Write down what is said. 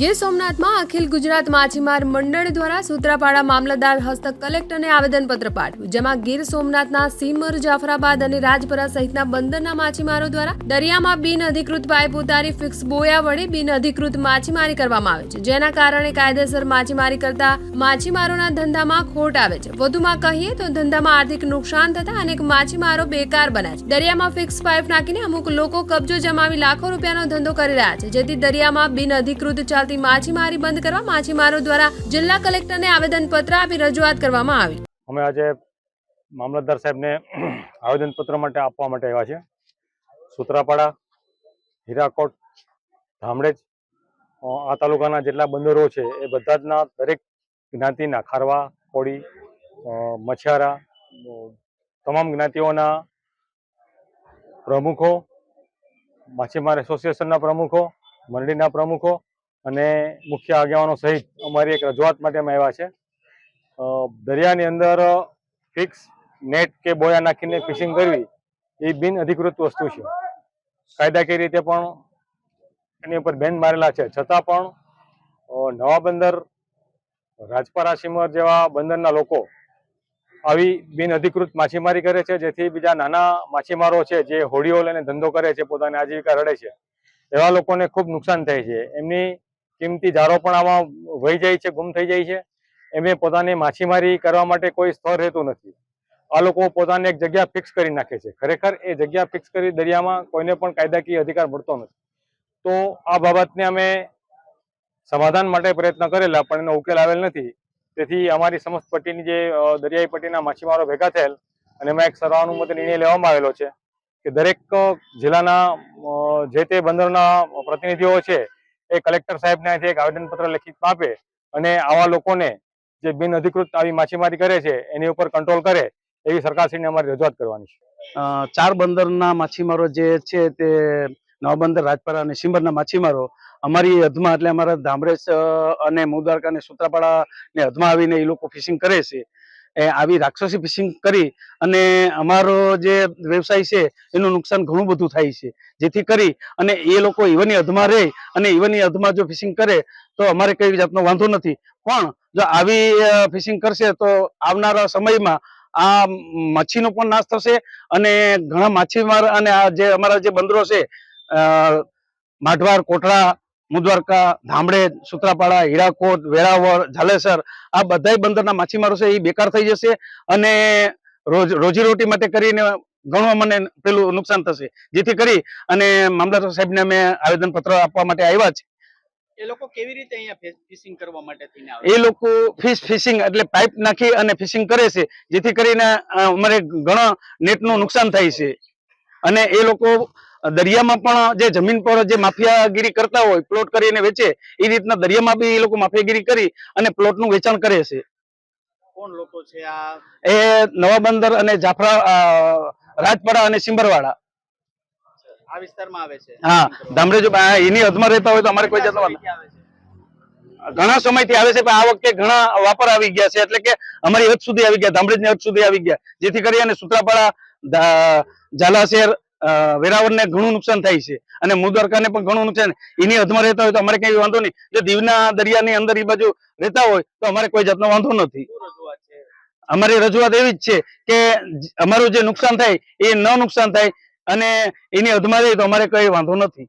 ગીર સોમનાથમાં અખિલ ગુજરાત માછીમાર મંડળ દ્વારા સૂત્રાપાડા મામલતદાર હસ્તક કલેક્ટરને આવેદનપત્ર પાઠવ્યું, જેમાં ગીર સોમનાથના સીમર, જાફરાબાદ અને રાજપરા સહિતના બંદરના માછીમારો દ્વારા દરિયામાં બિન અધિકૃત પાઇપ ઉતારી ફિક્સ બોયા વડે બિન અધિકૃત માછીમારી કરવામાં આવે છે, જેના કારણે કાયદેસર માછીમારી કરતા માછીમારોના ધંધામાં ખોટ આવે છે. વધુમાં કહીએ તો ધંધામાં આર્થિક નુકસાન થતા અનેક માછીમારો બેકાર બન્યા છે. દરિયામાં ફિક્સ પાઇપ નાખીને અમુક લોકો કબજો જમાવી લાખો રૂપિયાનો ધંધો કરી રહ્યા છે, જેથી દરિયામાં બિન અધિકૃત ચાલતી માછીમારી બંધ કરવા માછીમારો દ્વારા જિલ્લા કલેક્ટરને આવેદનપત્ર આપી રજૂઆત કરવામાં આવી. અમે આજે મામલતદાર સાહેબને આવેદનપત્ર માટે આપવા માટે આવ્યા છે સુત્રાપાડા, હીરાકોટ, ધામડેજ આ તાલુકાના જેટલા બંદરો છે એ બધા જના દરેક જ્ઞાતિના ખારવા, કોળી મછિયારા તમામ જ્ઞાતિઓના પ્રમુખો, માછીમાર એસોસિએશનના પ્રમુખો, મંડળીના પ્રમુખો અને મુખ્ય આગેવાનો સહિત અમારી એક રજૂઆત માટે અમે આવ્યા છે. દરિયાની અંદર ફિક્સ નેટ કે બોયા નાખીને ફિશિંગ કરવી એ બિન અધિકૃત વસ્તુ છે. કાયદાકીય રીતે પણ એની ઉપર બેન મારેલા છે. છતાં પણ નવા બંદર રાજપરા સિમર જેવા બંદરના લોકો આવી બિન અધિકૃત માછીમારી કરે છે. જેથી બીજા નાના માછીમારો છે જે હોડીઓ લઈને ધંધો કરે છે, પોતાની આજીવિકા રડે છે, એવા લોકોને ખૂબ નુકસાન થાય છે. એમની કિંમતી જારો પણ આમાં વહી જાય છે, ગુમ થઈ જાય છે. એમને પોતાની માછીમારી કરવા માટે કોઈ સ્થળ રહેતું નથી. આ લોકો પોતાને એક જગ્યા ફિક્સ કરી નાખે છે. ખરેખર એ જગ્યા ફિક્સ કરી દરિયામાં કોઈને પણ કાયદાકીય અધિકાર મળતો નથી. તો આ બાબતને અમે સમાધાન માટે પ્રયત્ન કરેલા, પણ એનો ઉકેલ આવેલ નથી. તેથી અમારી સમસ્ત પટ્ટીની જે દરિયાઈ પટ્ટીના માછીમારો ભેગા થયેલ અને એમાં એક સર્વાનુમતે નિર્ણય લેવામાં આવેલો છે કે દરેક જિલ્લાના જે તે બંદરના પ્રતિનિધિઓ છે એ કલેક્ટર સાહેબને આજે એક આવેદનપત્ર લેખિતમાં આપે અને આવા લોકોને જે બિન અધિકૃત આવી માછીમારી કરે છે, એની ઉપર કંટ્રોલ કરે, એવી સરકારશ્રીને અમારી રજૂઆત કરવાની છે. ચાર બંદરના માછીમારો જે છે તે નવા બંદર રાજપરા અને સિંબરના માછીમારો અમારી હદમાં, એટલે અમારા ધામરેશ અને મુદ્વારકા અને સુત્રાપાડા ને હદમાં આવીને એ લોકો ફિશિંગ કરે છે. આવી રાક્ષસી ફિશિંગ કરી અને અમારો જે વ્યવસાય છે, એનું નુકસાન ઘણું બધું થાય છે. જેથી કરી અને એ લોકો ઈવનની અધમાં રહે અને ઈવનની અધમાં જો ફિશિંગ કરે, તો અમારે કઈ જાતનો વાંધો નથી. પણ જો આવી ફિશિંગ કરશે, તો આવનારા સમયમાં આ મચ્છીનો પણ નાશ થશે અને ઘણા માછીમાર અને આ જે અમારા જે બંદરો છે માઢવાર કોટડા મુદ્વારકા ધામડે સુત્રાપાડા હીરાકોટ વેરાવળ ઝાલેસર આ બધા બંદરના માછીમારો છે એ બેકાર થઈ જશે અને રોજ રોજીરોટી માટે કરીને ઘણું અમને પેલું નુકસાન થશે. જેથી કરી અને મામલતદાર સાહેબને અમે આવેદનપત્ર આપવા માટે આવ્યા છે. એ લોકો કેવી રીતે અહીંયા ફિશિંગ કરવા માટે થઈને આવે? એ લોકો ફિશ ફિશિંગ એટલે પાઇપ નાખી અને ફિશિંગ કરે છે. જેથી કરીને અમારે ઘણા નેટનું નુકસાન થાય છે. અને એ લોકો દરિયામાં પણ જે જમીન પર જે માફિયાગીરી કરતા હોય પ્લોટ કરીને વેચે એ રીતના દરિયામાં બી એ લોકો માફિયાગીરી કરી અને પ્લોટનું વેચાણ કરે છે. કોણ લોકો છે આ? એ નવા બંદર અને જાફરા રાજપરા અને સિંબરવાડા. આ વિસ્તારમાં આવે છે? હા ધામરેજ એની હદમાં રહેતા હોય તો અમારે કોઈ છે ઘણા સમયથી આવે છે પણ આ વખતે ઘણા વાપર આવી ગયા છે એટલે કે અમારી હદ સુધી આવી ગયા ધામરેજની હદ સુધી આવી ગયા. જેથી કરી અને સુત્રાપાડા ઝાલાશેર વેરાવળને ઘણું નુકસાન થાય છે. અને મુદરકાને પણ ઘણું નુકસાન. એની હદમાં રહેતા હોય તો અમારે કઈ વાંધો નહીં. જો દીવના દરિયાની અંદર એ બાજુ રહેતા હોય તો અમારે કોઈ જાતનો વાંધો નથી. અમારી રજૂઆત એવી જ છે કે અમારું જે નુકસાન થાય એ ન નુકસાન થાય અને એની હદમાં રહે તો અમારે કઈ વાંધો નથી.